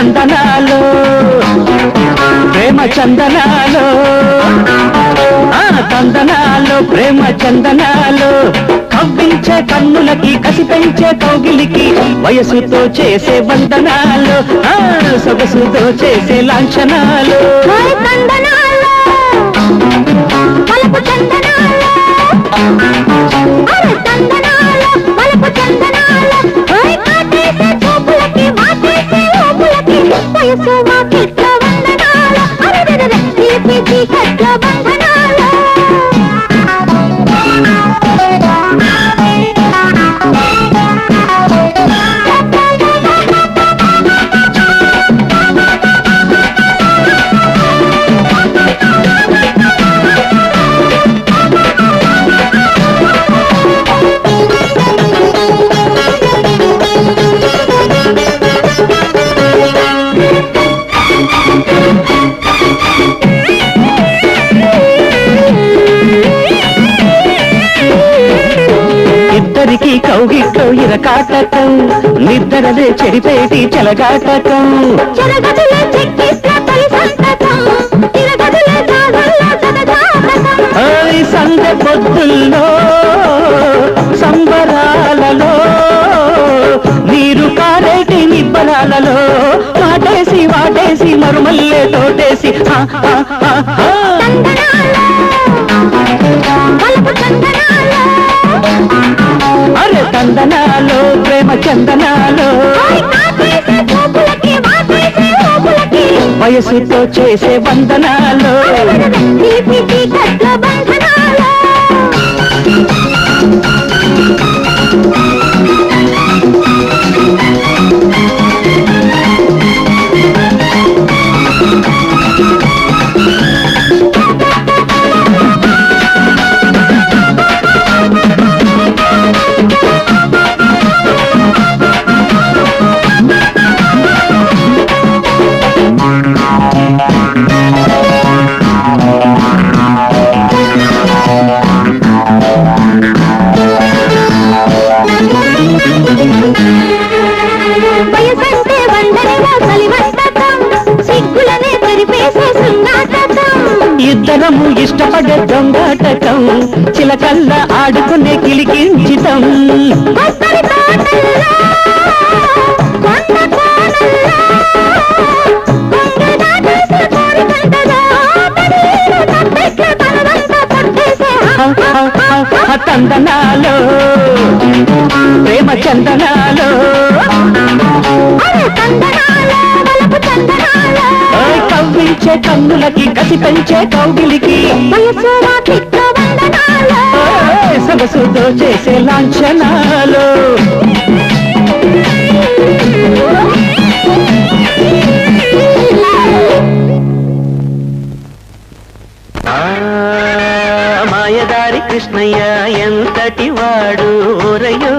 చందనాలు ప్రేమ చందనాలు చందనాలు ప్రేమ చందనాలు. కవ్వించే కన్నులకి కసి పెంచే కౌగిలికి వయసుతో చేసే వందనాలు సొగసుతో చేసే లాంఛనాలు. సంతకం. తిరగదులే జాగల్లో జగజాతకం ఓయ్ సందె పొద్దుల్లో సంబరాలలో నీరు కారేటి నిబ్బరాలలో వాటేసి వాటేసి మరుమల్లే తోటేసి ఆ, ఆ, ఆ, ప్రేమ చందనాలో వయసుతో చేసే వందనాలు. ఇద్దరము ఇష్టపడే దొంగాటకం చిలకల్ల ఆడుకునే కిలికించితం. తోటల్లో కొండ కోనల్లో కవ్వించే కన్నులకి కసి పెంచే కౌగిలికి. సొగసుతో చేసే లాంఛనాలు. మాయదారి కృష్ణయ్య ఎంతటి వాడు ఓరయ్యో